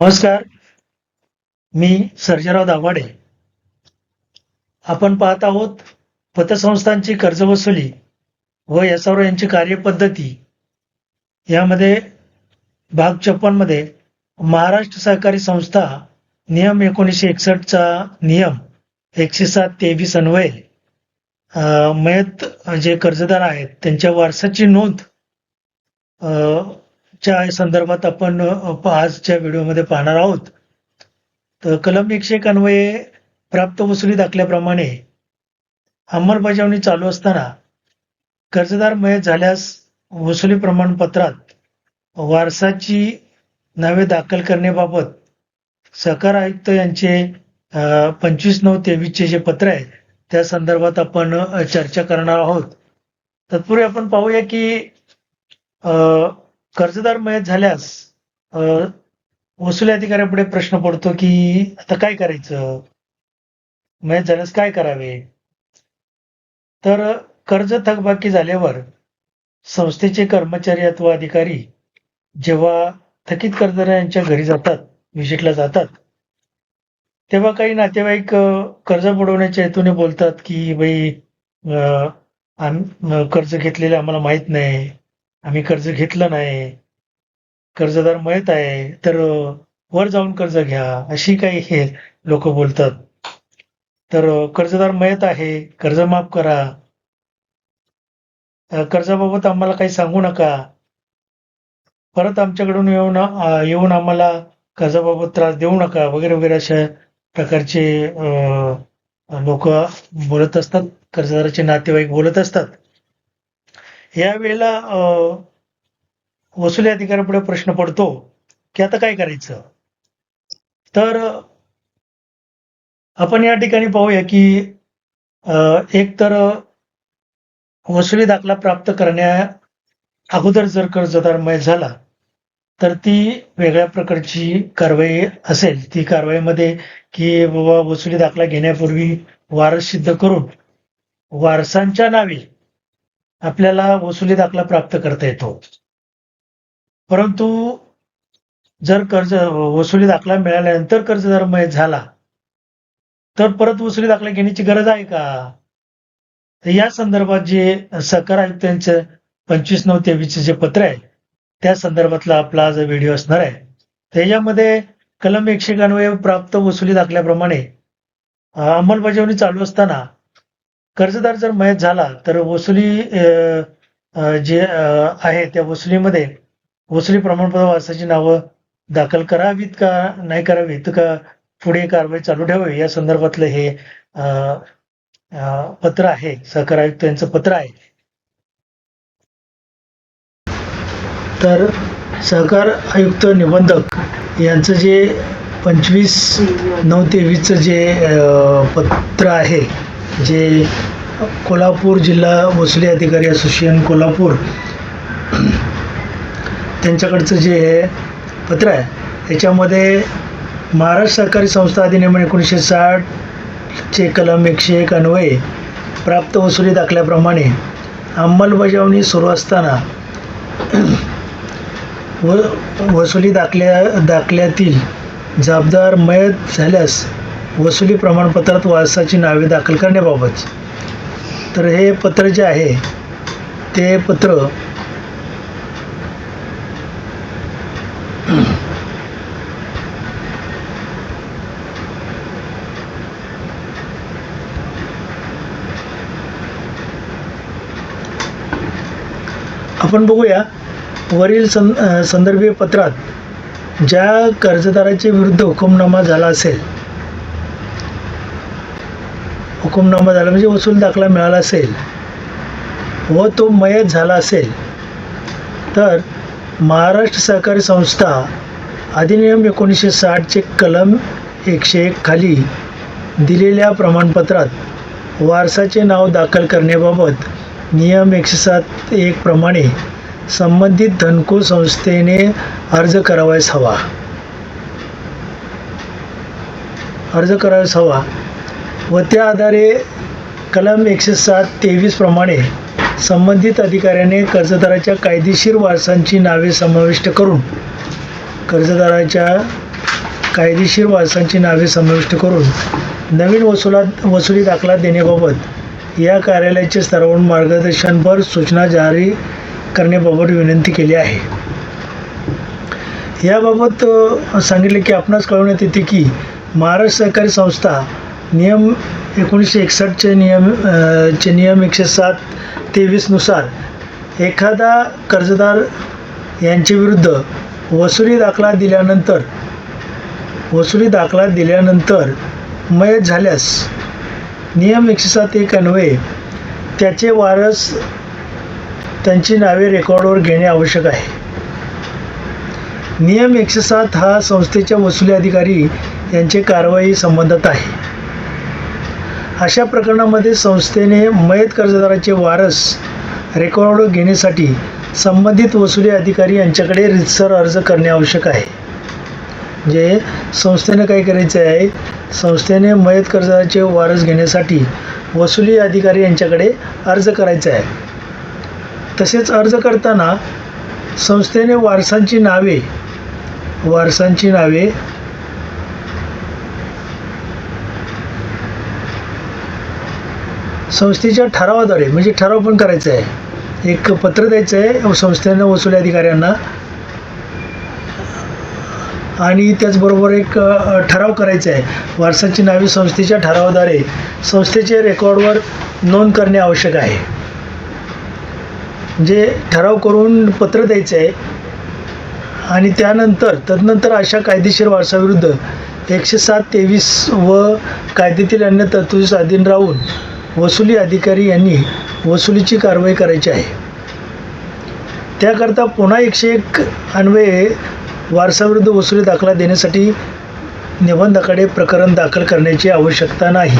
नमस्कार. मी सर्जराव दाभाडे. आपण पाहत आहोत पतसंस्थांची कर्ज वसुली व एसआर यांची कार्यपद्धती. यामध्ये भाग छप्पनमध्ये महाराष्ट्र सहकारी संस्था नियम एकोणीसशे एकसष्टचा नियम एकशे सात तेवीस अन्वये अं, मयत जे कर्जदार आहेत त्यांच्या वारसाची नोंद अं, च्या संदर्भात आपण आजच्या व्हिडिओमध्ये पाहणार आहोत. तर कलम एकशे एक अन्वये प्राप्त वसुली दाखल्याप्रमाणे अंमलबजावणी चालू असताना कर्जदार मयत झाल्यास वसुली प्रमाणपत्रात वारसाची नावे दाखल करण्याबाबत सहकार आयुक्त यांचे पंचवीस नऊ तेवीसचे जे पत्र आहे त्या संदर्भात आपण चर्चा करणार आहोत. तत्पूर्वी आपण पाहूया की अ, कर्जदार मयत झाल्यास वसुली अधिकाऱ्यापुढे प्रश्न पडतो की आता काय करायचं? मयत झाल्यास काय करावे? तर कर्ज थकबाकी झाल्यावर संस्थेचे कर्मचारी अथवा अधिकारी जेव्हा थकीत कर्जदारांच्या घरी जातात व्हिजिटला जातात तेव्हा काही नातेवाईक कर्ज बुडवण्याच्या हेतूने बोलतात की बाई आम- कर्ज घेतलेले आम्हाला माहीत नाही. आम्ही कर्ज घेतलं नाही कर्जदार मयत आहे तर वर जाऊन कर्ज घ्या अशी काही हे लोक बोलतात. तर कर्जदार मयत आहे कर्ज माफ करा. कर्जाबाबत आम्हाला काही सांगू नका. परत आमच्याकडून येऊन येऊन आम्हाला कर्जाबाबत त्रास देऊ नका वगैरे वगैरे अशा प्रकारचे लोक बोलत असतात कर्जदाराचे नातेवाईक बोलत असतात. या वेळेला वसुली अधिकाऱ्यापुढे प्रश्न पडतो की आता काय करायचं? तर आपण या ठिकाणी पाहूया की एक तर वसुली दाखला प्राप्त करण्या अगोदर जर कर्जदार मय झाला तर ती वेगळ्या प्रकारची कारवाई असेल. ती कारवाईमध्ये की बाबा वसुली दाखला घेण्यापूर्वी वारस सिद्ध करून वारसांच्या नावे आपल्याला वसुली दाखला प्राप्त करता येतो. परंतु जर कर्ज वसुली दाखला मिळाल्यानंतर कर्जदार मयत झाला तर परत वसुली दाखला घेण्याची गरज आहे का? तर या संदर्भात जे सहकार आयुक्तांचं पंचवीस नऊ तेवीसचे जे पत्र आहे त्या संदर्भातला आपला आज व्हिडिओ असणार आहे. त्याच्यामध्ये कलम एकशे प्राप्त वसुली दाखल्याप्रमाणे अंमलबजावणी चालू असताना कर्जदार जर मयत झाला तर वसुली जे आहे त्या वसुलीमध्ये वसुली प्रमाणपत्र वारसाची नावं दाखल करावीत का नाही करावीत? का पुढे कारवाई चालू ठेवावी? या संदर्भातलं हे पत्र आहे. सहकार आयुक्त यांचं पत्र आहे. तर सहकार आयुक्त निबंधक यांचं जे पंचवीस नऊ तेवीसचं जे पत्र आहे जे कोल्हापूर जिल्हा वसुली अधिकारी असोसिएशन कोल्हापूर त्यांच्याकडचं जे पत्र आहे त्याच्यामध्ये महाराष्ट्र सरकारी संस्था अधिनियम एकोणीसशे साठचे कलम एकशे एक अन्वये प्राप्त वसुली दाखल्याप्रमाणे अंमलबजावणी सुरू असताना व वसुली दाखल्या दाखल्यातील जबाबदार मयत झाल्यास वसुली प्रमाणपत्रात वारसाची नावे दाखल करण्याबाबत. तर हे पत्र जे आहे ते पत्र आपण बघूया वरील सं संदर्भीय पत्रात ज्या कर्जदाराच्या विरुद्ध हुकुमनामा झाला असेल हुकुमनामा झाला म्हणजे वसूल दाखला मिळाला असेल व तो मयत झाला असेल तर महाराष्ट्र सहकारी संस्था अधिनियम एकोणीसशे साठचे कलम एकशे एक खाली दिलेल्या प्रमाणपत्रात वारसाचे नाव दाखल करण्याबाबत नियम एकशे सात एक प्रमाणे संबंधित धनको संस्थेने अर्ज करावयास हवा. अर्ज करावयास हवा. व त्या आधारे कलम एकशे सात तेवीसप्रमाणे संबंधित अधिकाऱ्याने कर्जदाराच्या कायदेशीर वारसांची नावे समाविष्ट करून कर्जदाराच्या कायदेशीर वारसांची नावे समाविष्ट करून नवीन वसुलात वसुली दाखला देण्याबाबत या कार्यालयाचे स्तरावरून मार्गदर्शनपर सूचना जारी करण्याबाबत विनंती केली आहे. याबाबत सांगितले की आपणास कळवण्यात येते की महाराष्ट्र सहकारी संस्था नियम एकोणीसशे एकसष्टचे नियम चे नियम एकशे सात तेवीसनुसार एखादा कर्जदार यांच्याविरुद्ध वसुली दाखला दिल्यानंतर वसुली दाखला दिल्यानंतर मयत झाल्यास नियम एकशे सात एक अन्वये त्याचे वारस त्यांची नावे रेकॉर्डवर घेणे आवश्यक आहे. नियम एकशे सात हा संस्थेच्या वसुली अधिकारी यांचे कारवाई संबंधात आहे. अशा प्रकरणामध्ये संस्थेने मयत कर्जदाराचे वारस रेकॉर्ड घेण्यासाठी संबंधित वसुली अधिकारी यांच्याकडे रितसर अर्ज करणे आवश्यक आहे. म्हणजे संस्थेने काय करायचं आहे संस्थेने मयत कर्जदाराचे वारस घेण्यासाठी वसुली अधिकारी यांच्याकडे अर्ज करायचा आहे. तसेच अर्ज करताना संस्थेने वारसांची नावे वारसांची नावे संस्थेच्या ठरावाद्वारे म्हणजे ठराव पण करायचा आहे. एक पत्र द्यायचं आहे संस्थेनं वसुली अधिकाऱ्यांना. आणि त्याचबरोबर एक ठराव करायचा आहे. वारसाची नावे संस्थेच्या ठरावाद्वारे संस्थेच्या रेकॉर्डवर नोंद करणे आवश्यक आहे. म्हणजे ठराव करून पत्र द्यायचं आहे. आणि त्यानंतर तदनंतर अशा कायदेशीर वारसाविरुद्ध एकशे सात तेवीस व कायद्यातील अन्य तरतुदीस अधीन राहून वसुली अधिकारी यांनी वसुलीची कारवाई करायची आहे. त्याकरता पुन्हा एकशे एक अन्वये वारसाविरुद्ध वसुली दाखला देण्यासाठी निबंधाकडे प्रकरण दाखल करण्याची आवश्यकता नाही.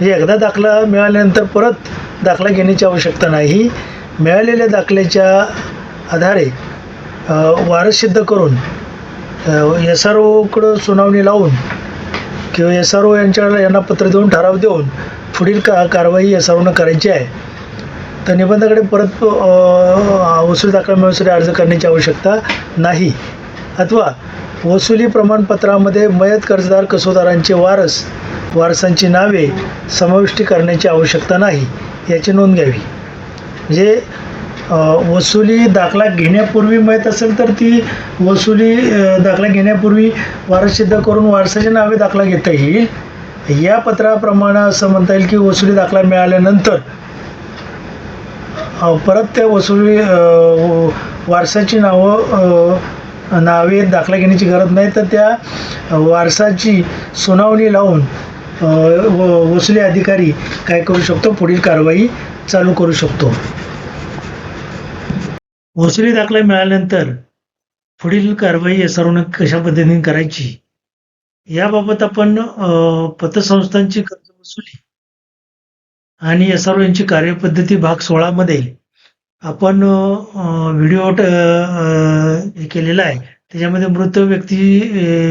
हे एकदा दाखला मिळाल्यानंतर परत दाखला घेण्याची आवश्यकता नाही. मिळालेल्या दाखल्याच्या आधारे वारस सिद्ध करून एस आर ओकडं सुनावणी लावून किंवा एस आर ओ यांच्या यांना पत्र देऊन ठराव देऊन पुढील का कारवाई या सर्वांना करायची आहे. तर निबंधाकडे परत वसुली दाखला मिळवण्यासाठी अर्ज करण्याची आवश्यकता नाही. अथवा वसुली प्रमाणपत्रामध्ये मयत कर्जदार कसोदारांचे वारस वारसांची नावे समाविष्टी करण्याची आवश्यकता नाही याची नोंद घ्यावी. म्हणजे वसुली दाखला घेण्यापूर्वी माहीत असेल तर ती वसुली दाखला घेण्यापूर्वी वारस सिद्ध करून वारसाची नावे दाखला घेता येईल. या पत्राप्रमाणे असं म्हणता येईल की वसुली दाखला मिळाल्यानंतर परत त्या वसुली वारसाची नावं नावे दाखला घेण्याची गरज नाही. तर त्या वारसाची सुनावणी लावून व- वसुली अधिकारी काय करू शकतो? पुढील कारवाई चालू करू शकतो. वसुली दाखला मिळाल्यानंतर पुढील कारवाई या सर्वांना कशा पद्धतीने करायची? याबाबत आपण अ, पतसंस्थांची कर्ज वसुली आणि एस आर यांची कार्यपद्धती भाग सोळा मध्ये आपण व्हिडिओ हे केलेला आहे. त्याच्यामध्ये मृत व्यक्ती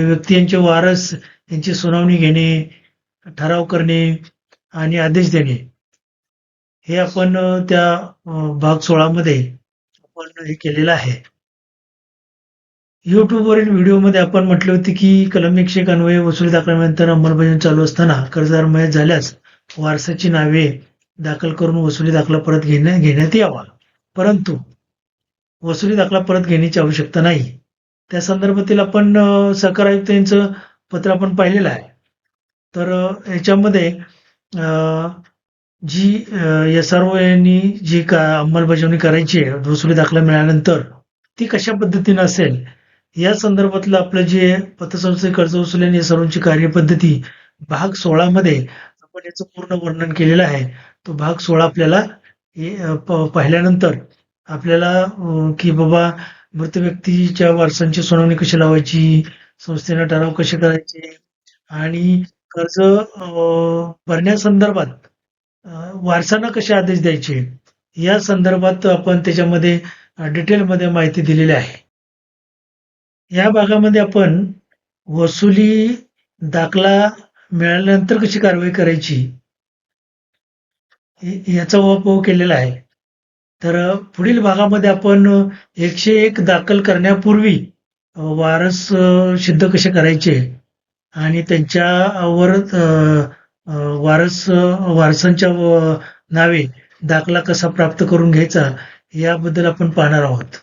व्यक्ती यांचे वारस यांची सुनावणी घेणे ठराव करणे आणि आदेश देणे. हे आपण त्या भाग सोळामध्ये आपण हे केलेलं आहे. युट्यूबवरील व्हिडिओमध्ये आपण म्हटले होते की कलम एकशे अन्वये वसुली दाखल्यानंतर अंमलबजावणी चालू असताना कर्जदार मयत झाल्यास वारसाची नावे दाखल करून वसुली दाखला परत घेण्या घेण्यात यावा. परंतु वसुली दाखला परत घेण्याची आवश्यकता नाही. त्या संदर्भातील आपण सहकार आयुक्त यांचं पत्र आपण पाहिलेलं आहे. तर याच्यामध्ये अ, जी एस आर ओ यांनी जी का अंमलबजावणी करायची आहे वसुली दाखला मिळाल्यानंतर ती कशा पद्धतीनं असेल या संदर्भातलं आपलं जे पतसंस्थे कर्ज वसुली आणि सर्वांची कार्यपद्धती भाग सोळा मध्ये आपण याचं पूर्ण वर्णन केलेलं आहे. तो भाग सोळा आपल्याला पाहिल्यानंतर आपल्याला की बाबा मृत व्यक्तीच्या वारसांची सुनावणी कशी लावायची संस्थेनं ठराव कसे करायचे आणि कर्ज अ, भरण्यासंदर्भात वारसांना कसे आदेश द्यायचे या संदर्भात आपण त्याच्यामध्ये डिटेलमध्ये माहिती दिलेली आहे. या भागामध्ये आपण वसुली दाखला मिळाल्यानंतर कशी कारवाई करायची? याचा उपयोग केलेला आहे. तर पुढील भागामध्ये आपण एकशे एक दाखल करण्यापूर्वी वारस सिद्ध कसे करायचे? आणि त्यांच्यावर वारस वारसांच्या नावे दाखला कसा प्राप्त करून घ्यायचा? याबद्दल आपण पाहणार आहोत.